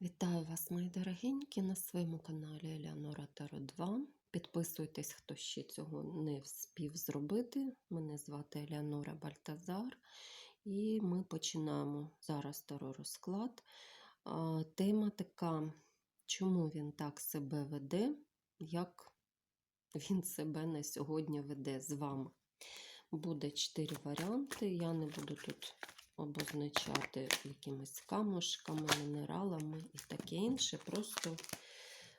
Вітаю вас, мої дорогенькі, на своєму каналі Елеонора Таро 2. Підписуйтесь, хто ще цього не вспів зробити. Мене звати Елеонора Бальтазар, і ми починаємо зараз таро розклад. Тема така, чому він так себе веде, як він себе на сьогодні веде з вами. Буде чотири варіанти. Я не буду тут обозначати якимись камушками, мінералами і таке інше. Просто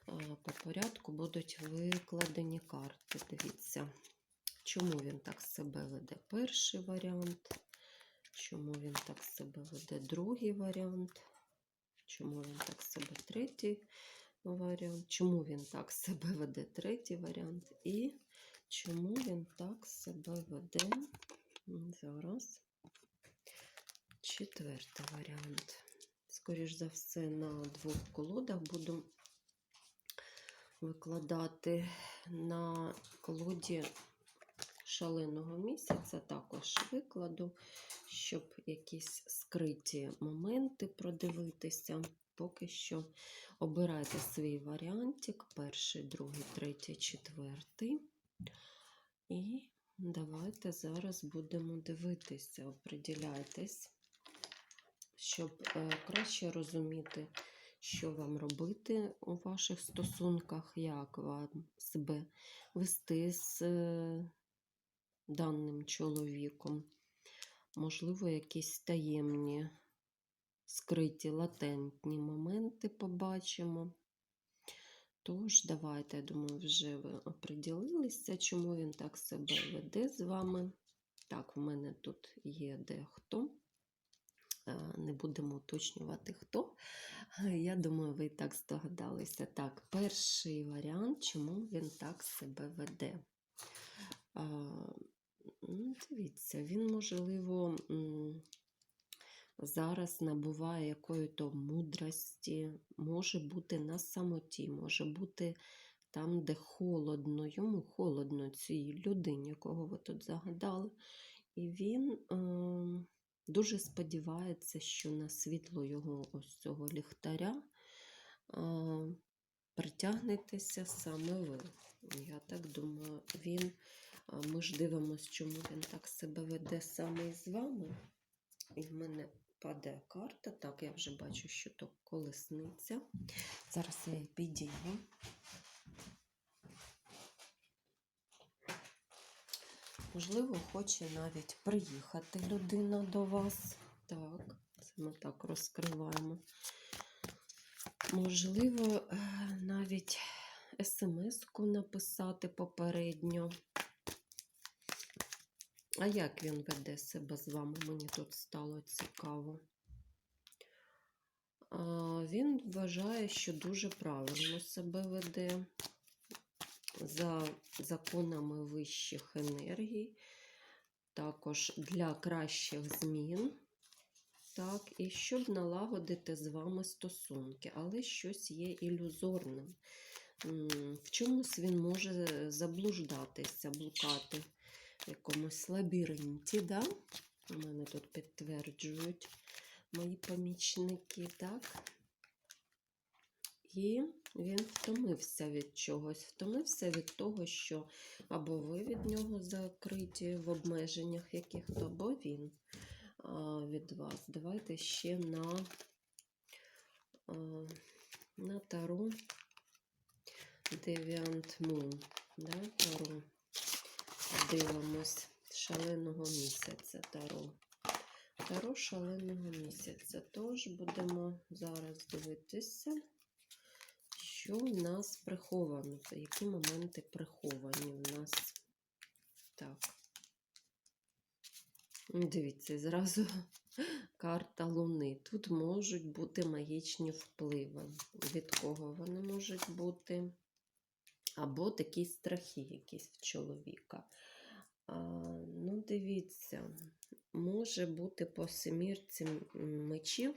е, по порядку будуть викладені карти. Дивіться, чому він так себе веде перший варіант, чому він так себе веде другий варіант, чому він так себе третій варіант, чому він так себе веде третій варіант, і чому він так себе веде зараз. Четвертий варіант. Скоріш за все, на двох колодах буду викладати на колоді шаленого місяця. Також викладу, щоб якісь скриті моменти продивитися. Поки що обирайте свій варіантик: перший, другий, третій, четвертий. І давайте зараз будемо дивитися, оприділяйтесь щоб е, краще розуміти, що вам робити у ваших стосунках, як вам себе вести з е, даним чоловіком. Можливо, якісь таємні, скриті, латентні моменти побачимо. Тож, давайте, я думаю, вже ви оприділилися, чому він так себе веде з вами. Так, в мене тут є дехто не будемо уточнювати хто. Я думаю, ви і так здогадалися. Так, перший варіант, чому він так себе веде. Ну, Дивіться, він, можливо, зараз набуває якої-то мудрості, може бути на самоті, може бути там, де холодно, йому холодно цій людині, кого ви тут загадали. І він. Е Дуже сподівається, що на світло його ось цього ліхтаря притягнетеся саме ви. Я так думаю, він, ми ж дивимося, чому він так себе веде саме із вами. І в мене падає карта. Так, я вже бачу, що то колесниця. Зараз я її підійму. Можливо, хоче навіть приїхати людина до вас. Так, це ми так розкриваємо. Можливо, е, навіть смс-ку написати попередньо. А як він веде себе з вами? Мені тут стало цікаво. Він вважає, що дуже правильно себе веде за законами вищих енергій, також для кращих змін. Так, і щоб налагодити з вами стосунки, але щось є ілюзорним. В чомусь він може заблуждатися, блукати в якомусь лабіринті. Да? У мене тут підтверджують мої помічники, так? І він втомився від чогось, втомився від того, що або ви від нього закриті в обмеженнях яких-то, або він від вас. Давайте ще на на Таро Deviant Moon. Да? Таро. Дивимось шаленого місяця Таро. Таро шаленого місяця. Тож будемо зараз дивитися що в нас приховано? Які моменти приховані в нас? Так. Дивіться, зразу карта Луни. Тут можуть бути магічні впливи. Від кого вони можуть бути? Або такі страхи якісь в чоловіка. Ну, дивіться, може бути по семірці мечів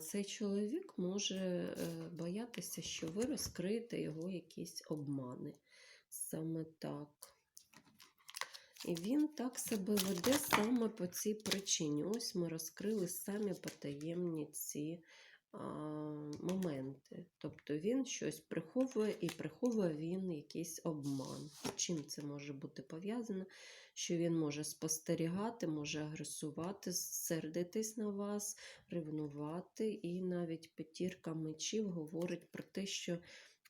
цей чоловік може е, боятися, що ви розкриєте його якісь обмани. Саме так. І він так себе веде саме по цій причині. Ось ми розкрили самі потаємні ці моменти. Тобто він щось приховує і приховує він якийсь обман. Чим це може бути пов'язано? Що він може спостерігати, може агресувати, сердитись на вас, ревнувати, і навіть п'ятірка мечів говорить про те, що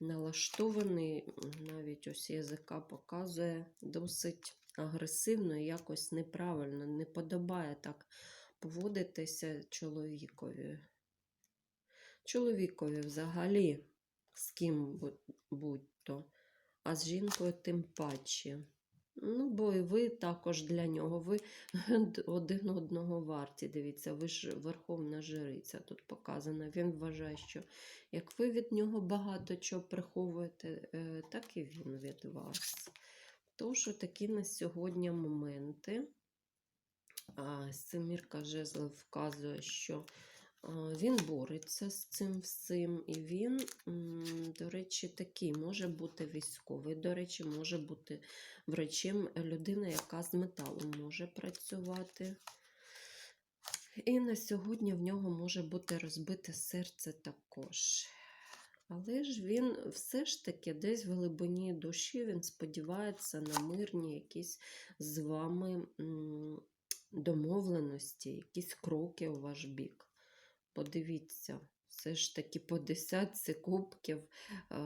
налаштований, навіть ось язика показує досить агресивно і якось неправильно, не подобає так поводитися чоловікові. Чоловікові взагалі, з ким будь-то, а з жінкою тим паче. Ну, бо і ви також для нього, ви один одного варті. Дивіться, ви ж верховна жриця тут показана. Він вважає, що як ви від нього багато чого приховуєте, е, так і він від вас. Тож такі на сьогодні моменти. Семірка жезлів вказує, що він бореться з цим всім, і він, до речі, такий може бути військовий, до речі, може бути врачем людина, яка з металом може працювати. І на сьогодні в нього може бути розбите серце також. Але ж він все ж таки десь в глибині душі він сподівається на мирні якісь з вами домовленості, якісь кроки у ваш бік. Подивіться, все ж таки по десятці кубків, е,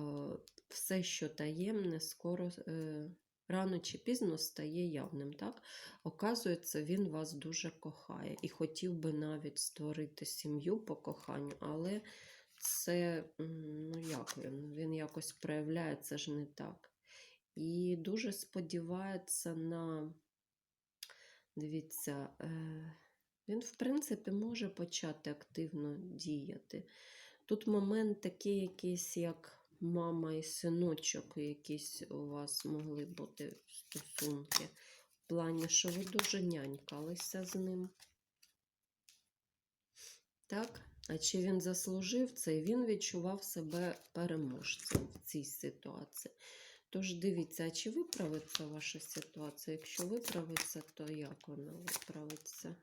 все, що таємне, скоро. е, Рано чи пізно стає явним, так? Оказується, він вас дуже кохає і хотів би навіть створити сім'ю по коханню, але це, ну як він, він якось проявляється ж не так. І дуже сподівається на, дивіться, е, він, в принципі, може почати активно діяти. Тут момент такий якийсь, як мама і синочок, якісь у вас могли бути стосунки. В плані, що ви дуже нянькалися з ним. Так? А чи він заслужив це? Він відчував себе переможцем в цій ситуації. Тож дивіться, а чи виправиться ваша ситуація? Якщо виправиться, то як вона виправиться?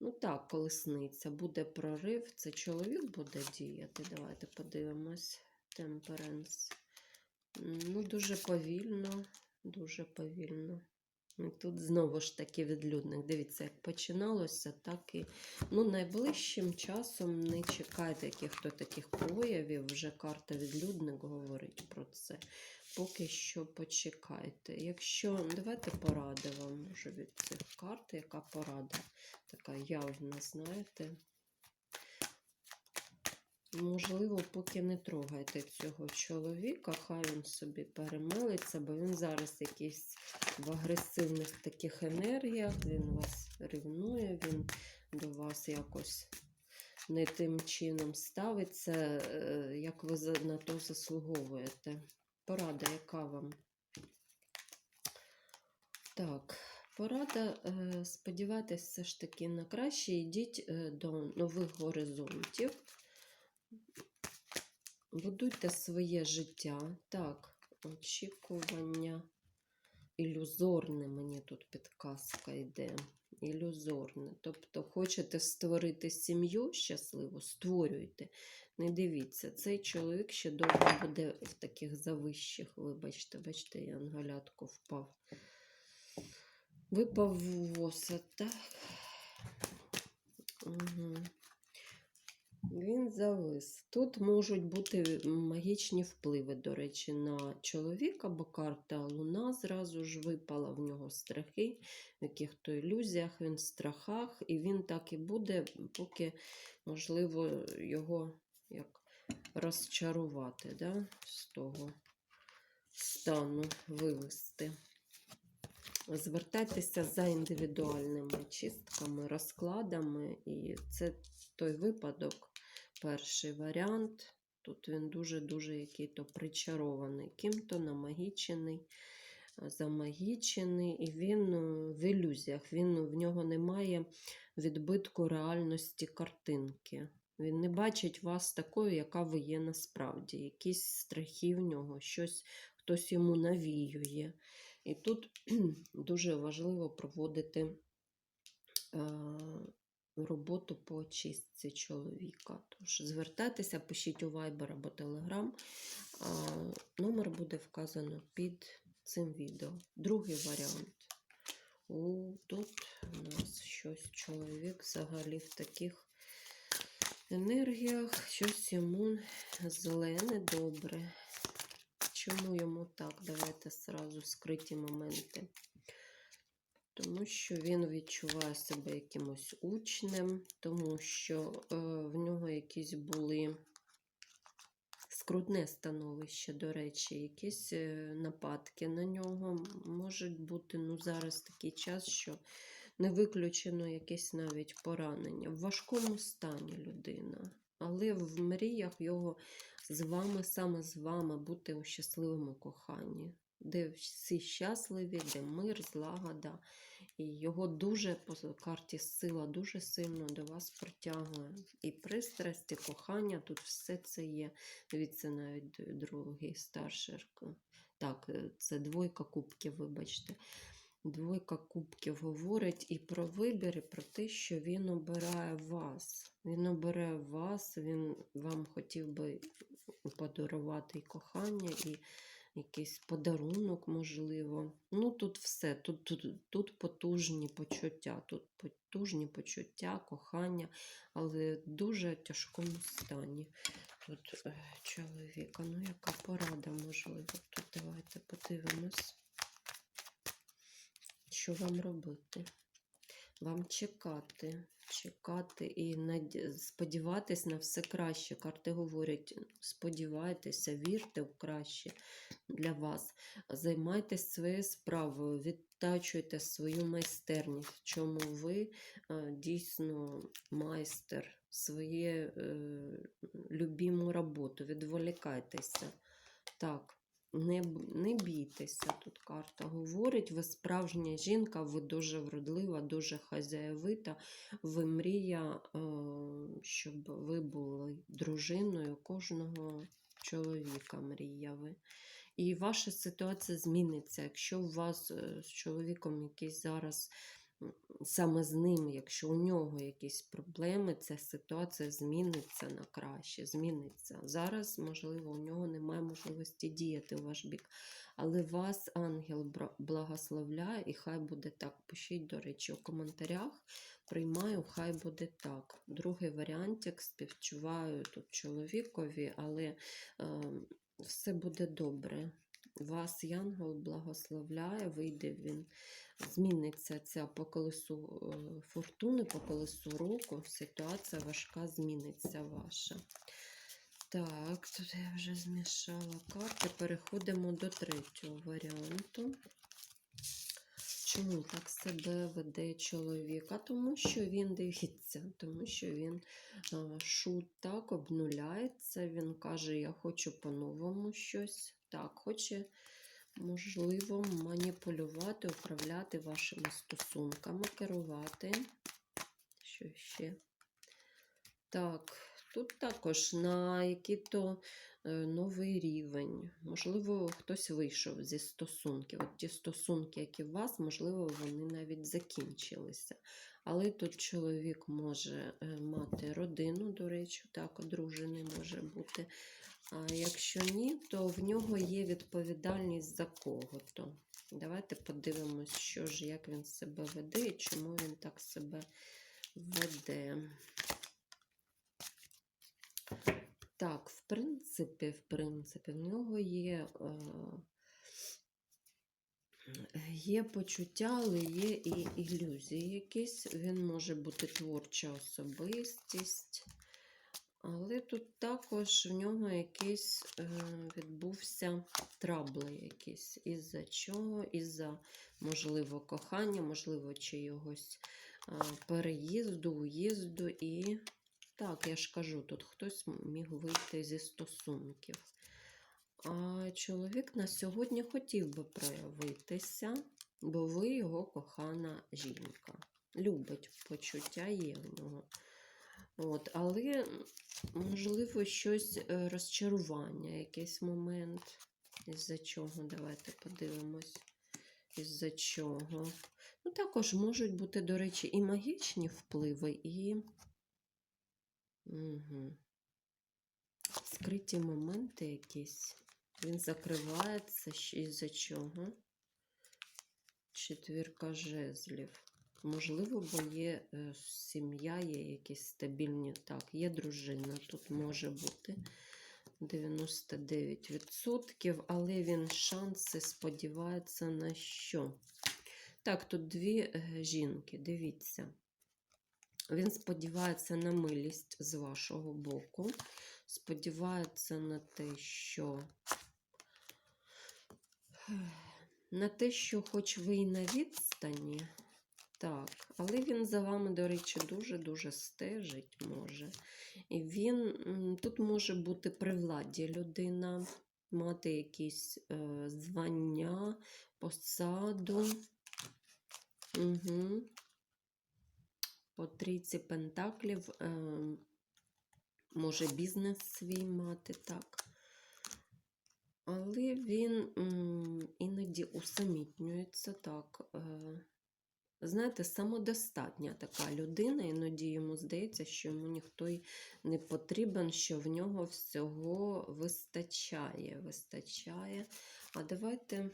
Ну так, колесниця, буде прорив, це чоловік буде діяти. Давайте подивимось. Темперенс. Ну, дуже повільно, дуже повільно. І Тут знову ж таки відлюдник. Дивіться, як починалося, так і ну, найближчим часом не чекайте яких-то таких проявів. Вже карта відлюдник говорить про це. Поки що почекайте. Якщо давайте поради вам може від цих карт, яка порада така явна, знаєте. Можливо, поки не трогайте цього чоловіка, хай він собі перемелиться, бо він зараз якийсь в агресивних таких енергіях, він вас ревнує, він до вас якось не тим чином ставиться, е, як ви на то заслуговуєте. Порада, яка вам? Так, порада, е, сподівайтесь все ж таки на краще, йдіть е, до нових горизонтів. Будуйте своє життя. Так, очікування ілюзорне, мені тут підказка йде. Ілюзорне. Тобто, хочете створити сім'ю щасливу, створюйте. Не дивіться, цей чоловік ще довго буде в таких завищих. Вибачте, бачите, я ангалятку впав. Випав воса, так? Угу. Він завис. Тут можуть бути магічні впливи, до речі, на чоловіка, бо карта Луна зразу ж випала в нього страхи, в яких-то ілюзіях, він в страхах, і він так і буде, поки, можливо, його як розчарувати да, з того стану вивести. Звертайтеся за індивідуальними чистками, розкладами, і це той випадок, перший варіант. Тут він дуже-дуже який-то причарований, ким-то намагічений, замагічений, і він е, в ілюзіях. Він, в нього немає відбитку реальності картинки. Він не бачить вас такою, яка ви є насправді. Якісь страхи в нього, щось хтось йому навіює. І тут дуже важливо проводити е, роботу по очистці чоловіка. Тож звертайтеся, пишіть у Viber або Telegram. Номер буде вказано під цим відео. Другий варіант. У, тут у нас щось чоловік взагалі в таких енергіях, щось йому зле, недобре. Чому йому так? Давайте зразу скриті моменти. Тому що він відчуває себе якимось учнем, тому що е, в нього якісь були скрутне становище, до речі, якісь е, нападки на нього можуть бути. Ну, зараз такий час, що не виключено якесь навіть поранення. В важкому стані людина. Але в мріях його з вами, саме з вами, бути у щасливому коханні, де всі щасливі, де мир, злагода. І його дуже по карті сила дуже сильно до вас притягує. І пристрасть, і кохання, тут все це є. Дивіться, навіть другий старший. Так, е, це двойка кубків, вибачте. Двойка кубків говорить і про вибір, і про те, що він обирає вас. Він обирає вас, він вам хотів би подарувати і кохання, і якийсь подарунок, можливо. Ну, тут все, тут, тут, тут потужні почуття, тут потужні почуття, кохання, але в дуже тяжкому стані. Тут е, чоловіка, ну яка порада, можливо, тут давайте подивимось. Що вам робити? Вам чекати, чекати і сподіватись на все краще. Карти говорять, сподівайтеся, вірте в краще для вас. Займайтесь своєю справою, відтачуйте свою майстерність, в чому ви е, дійсно майстер, своє е, любіму роботу, відволікайтеся. Так. Не, не бійтеся, тут карта говорить. Ви справжня жінка, ви дуже вродлива, дуже хазяєвита. Ви мрія, е, щоб ви були дружиною кожного чоловіка, мрія ви. І ваша ситуація зміниться. Якщо у вас е, з чоловіком якісь зараз, саме з ним, якщо у нього якісь проблеми, ця ситуація зміниться на краще, зміниться. Зараз, можливо, у нього немає можливості діяти у ваш бік. Але вас ангел благословляє, і хай буде так. Пишіть, до речі, у коментарях. Приймаю, хай буде так. Другий варіантик співчуваю тут чоловікові, але е, все буде добре. Вас Янгол благословляє, вийде він, зміниться ця по колесу е, фортуни, по колесу року. Ситуація важка зміниться ваша. Так, тут я вже змішала карти. Переходимо до третього варіанту. Чому так себе веде чоловік? А тому що він дивіться, тому що він шут так обнуляється. Він каже, я хочу по-новому щось. Так, хоче, можливо, маніпулювати, управляти вашими стосунками, керувати. Що ще? Так, тут також на який-то е, новий рівень. Можливо, хтось вийшов зі стосунків. От ті стосунки, які у вас, можливо, вони навіть закінчилися. Але тут чоловік може е, мати родину, до речі, так, одружений може бути. А якщо ні, то в нього є відповідальність за кого-то. Давайте подивимось, що ж, як він себе веде і чому він так себе веде. Так, в принципі, в принципі, в нього є, е, є почуття, але є і ілюзії якісь. Він може бути творча особистість. Але тут також в нього якийсь е, відбувся трабли якісь. Із-за чого? Із-за, можливо, кохання, можливо, чиїгось е, переїзду, уїзду. І так, я ж кажу, тут хтось міг вийти зі стосунків. А чоловік на сьогодні хотів би проявитися, бо ви його кохана жінка. Любить почуття є в нього. От, але, можливо, щось е, розчарування, якийсь момент. Із-за чого? Давайте подивимось. Із-за чого. Ну, також можуть бути, до речі, і магічні впливи, і угу. скриті моменти якісь. Він закривається із-за чого? Четвірка жезлів. Можливо, бо є е, сім'я, є якісь стабільні. Так, є дружина, тут може бути 99%, але він шанси сподівається на що? Так, тут дві е, жінки, дивіться. Він сподівається на милість з вашого боку. Сподівається на те, що на те, що хоч ви і на відстані, так, але він за вами, до речі, дуже-дуже стежить може. І він тут може бути при владі людина, мати якісь е, звання, посаду. Угу. По трійці пентаклів е, може бізнес свій мати, так. Але він іноді усамітнюється так. Е, знаєте, самодостатня така людина, іноді йому здається, що йому ніхто й не потрібен, що в нього всього вистачає. вистачає. А давайте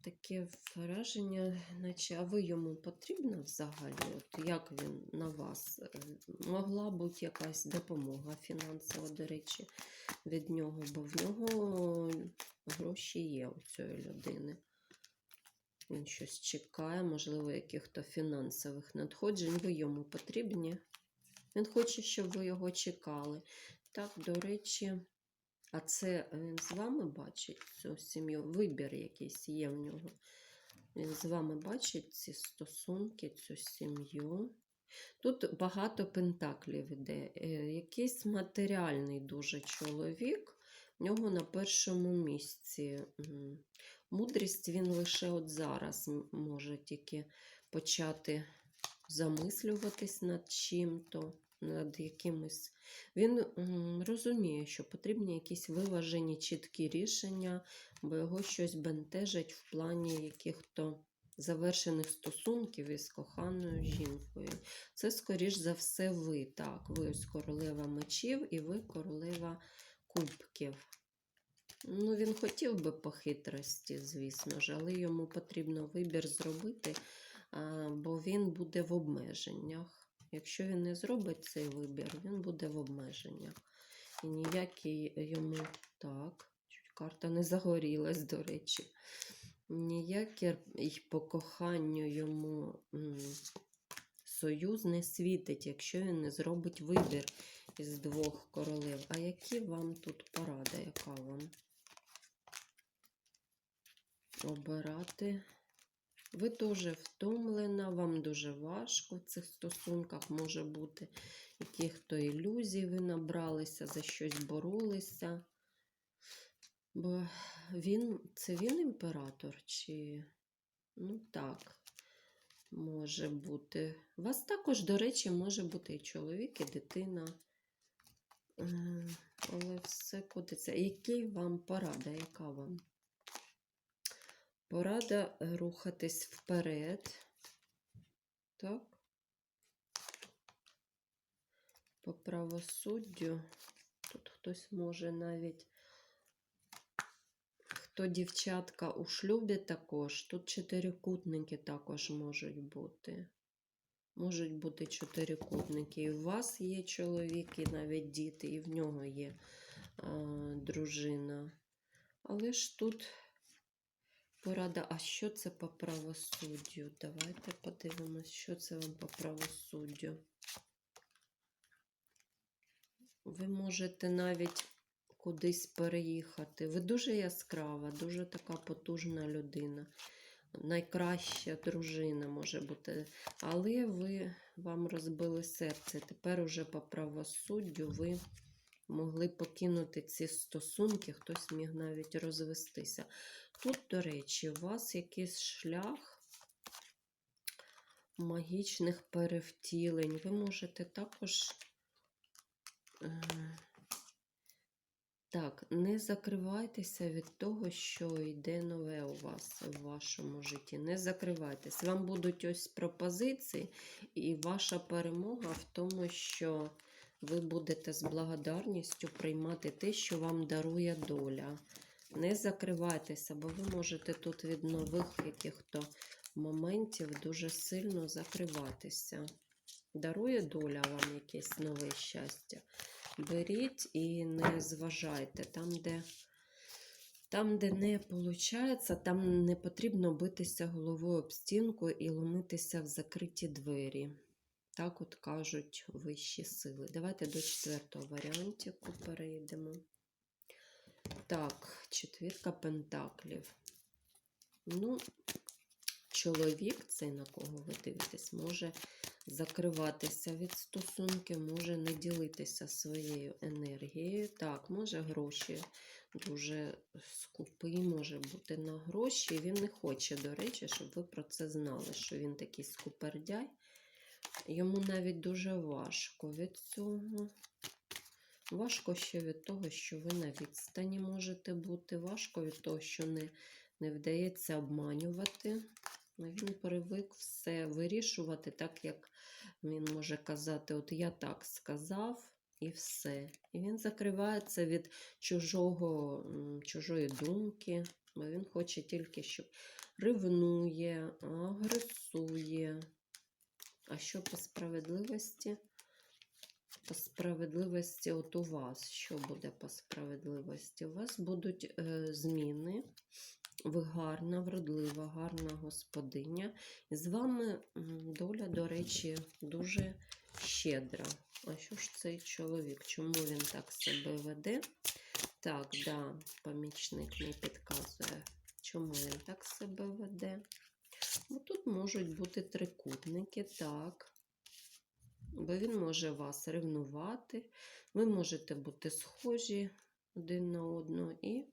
таке враження, наче а ви йому потрібна взагалі? От як він на вас? Е, Могла бути якась допомога фінансова, до речі, від нього, бо в нього гроші є у цієї людини. Він щось чекає, можливо, яких-то фінансових надходжень. Ви йому потрібні. Він хоче, щоб ви його чекали. Так, до речі, а це він з вами бачить цю сім'ю? Вибір якийсь є в нього. Він з вами бачить ці стосунки, цю сім'ю. Тут багато пентаклів іде. Е, Якийсь матеріальний дуже чоловік. В нього на першому місці. Мудрість він лише от зараз може тільки почати замислюватись над чим-то, над якимось. Він розуміє, що потрібні якісь виважені чіткі рішення, бо його щось бентежить в плані яких-то завершених стосунків із коханою жінкою. Це, скоріш за все, ви. Так, ви ось королева мечів і ви королева кубків. Ну, він хотів би по хитрості, звісно ж, але йому потрібно вибір зробити, бо він буде в обмеженнях. Якщо він не зробить цей вибір, він буде в обмеженнях. І ніякий йому так, карта не загорілась, до речі. Ніякий по коханню йому союз не світить, якщо він не зробить вибір із двох королев. А які вам тут порада? Яка вам? Обирати. Ви дуже втомлена, вам дуже важко в цих стосунках може бути яких-то ілюзій ви набралися, за щось боролися. Бо він, це він імператор, чи ну так, може бути. У вас також, до речі, може бути і чоловік, і дитина. Е, Але все котиться. Який вам порада? Яка вам? Порада рухатись вперед. Так. По правосуддю. Тут хтось може навіть. Хто дівчатка у шлюбі також. Тут чотирикутники також можуть бути. Можуть бути чотирикутники. І у вас є чоловік, і навіть діти, і в нього є а, дружина. Але ж тут порада, а що це по правосуддю? Давайте подивимось, що це вам по правосуддю. Ви можете навіть кудись переїхати. Ви дуже яскрава, дуже така потужна людина. Найкраща дружина може бути. Але ви вам розбили серце. Тепер уже по правосуддю ви могли покинути ці стосунки, хтось міг навіть розвестися. Тут, до речі, у вас якийсь шлях магічних перевтілень. Ви можете також. е, Так, не закривайтеся від того, що йде нове у вас в вашому житті. Не закривайтеся. Вам будуть ось пропозиції, і ваша перемога в тому, що ви будете з благодарністю приймати те, що вам дарує доля. Не закривайтеся, бо ви можете тут від нових яких-то моментів дуже сильно закриватися. Дарує доля вам якесь нове щастя. Беріть і не зважайте. Там, де, там, де не виходить, там не потрібно битися головою об стінку і ломитися в закриті двері. Так от кажуть вищі сили. Давайте до четвертого варіантику перейдемо. Так, четвірка пентаклів. Ну, чоловік, цей на кого ви дивитесь, може закриватися від стосунків, може не ділитися своєю енергією. Так, може гроші дуже скупий, може бути на гроші. Він не хоче, до речі, щоб ви про це знали, що він такий скупердяй. Йому навіть дуже важко від цього. Важко ще від того, що ви на відстані можете бути. Важко від того, що не, не вдається обманювати. Він привик все вирішувати так, як він може казати, от я так сказав і все. І він закривається від чужого, чужої думки, бо він хоче тільки, щоб ревнує, агресує. А що по справедливості? По справедливості, от у вас, що буде по справедливості? У вас будуть е, зміни. Ви гарна, вродлива, гарна господиня. І з вами доля, до речі, дуже щедра. А що ж цей чоловік? Чому він так себе веде? Так, да, помічник мені підказує, чому він так себе веде. Ну, тут можуть бути трикутники, так. Бо він може вас ревнувати, ви можете бути схожі один на одного, і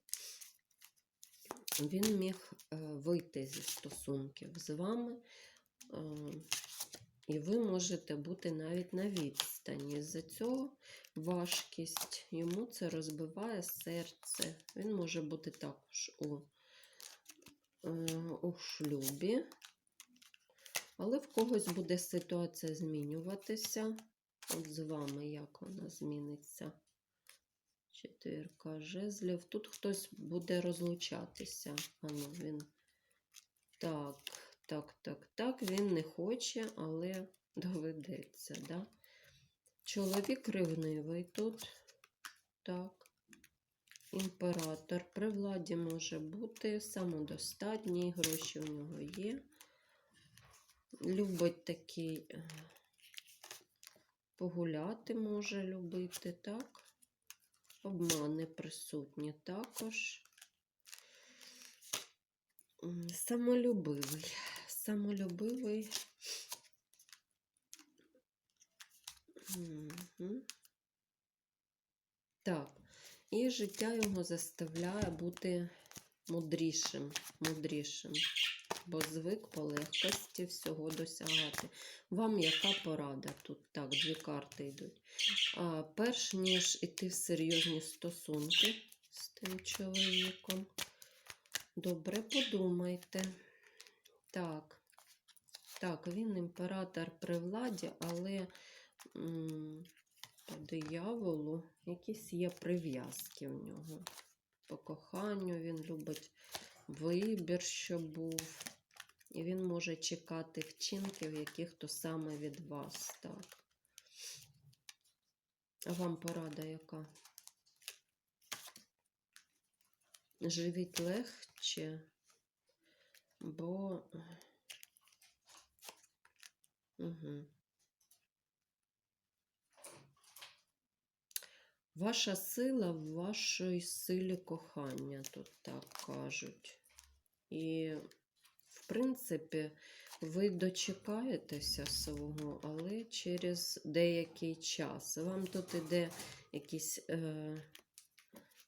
він міг е, вийти зі стосунків з вами, е, і ви можете бути навіть на відстані. З-за цього важкість йому це розбиває серце. Він може бути також у, у шлюбі. Але в когось буде ситуація змінюватися. От з вами як вона зміниться. Четвірка жезлів. Тут хтось буде розлучатися. Ану, він. Так, так, так, так. Він не хоче, але доведеться, да? Чоловік ревнивий тут. Так. Імператор при владі може бути, самодостатній, гроші в нього є. Любить такий е, погуляти може любити, так? Обмани присутні також. Самолюбивий. Самолюбивий. Мгм. Так. І життя його заставляє бути мудрішим, мудрішим, бо звик по легкості всього досягати. Вам яка порада тут? Так, дві карти йдуть. А, перш ніж іти в серйозні стосунки з тим чоловіком, добре подумайте. Так, так, він імператор при владі, але по дияволу якісь є прив'язки в нього. По коханню він любить вибір, що був. І він може чекати вчинків, яких то саме від вас. Так. А вам порада яка? Живіть легче, бо. Угу. Ваша сила в вашій силі кохання, тут так кажуть. І, в принципі, ви дочекаєтеся свого, але через деякий час. Вам тут іде якісь е,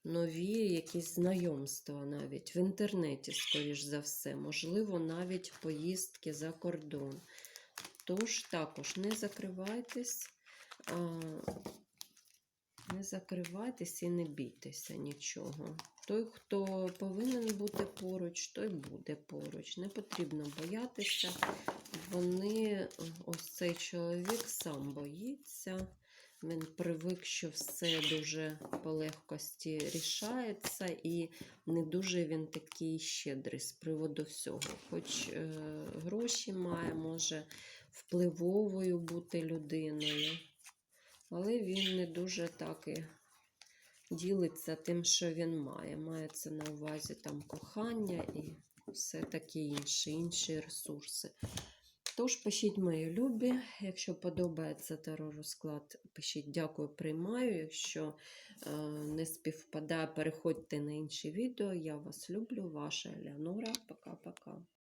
нові якісь знайомства навіть в інтернеті, скоріш за все, можливо, навіть поїздки за кордон. Тож також не закривайтесь. Не закривайтеся і не бійтеся нічого. Той, хто повинен бути поруч, той буде поруч. Не потрібно боятися. Вони, ось цей чоловік сам боїться. Він привик, що все дуже по легкості рішається, і не дуже він такий щедрий з приводу всього. Хоч е, гроші має, може впливовою бути людиною, але він не дуже так і ділиться тим, що він має. Мається на увазі там кохання і все таке інше, інші ресурси. Тож пишіть мої любі. Якщо подобається теророзклад, пишіть дякую, приймаю. Якщо е, не співпадає, переходьте на інші відео. Я вас люблю, ваша Елеонора. Пока-пока.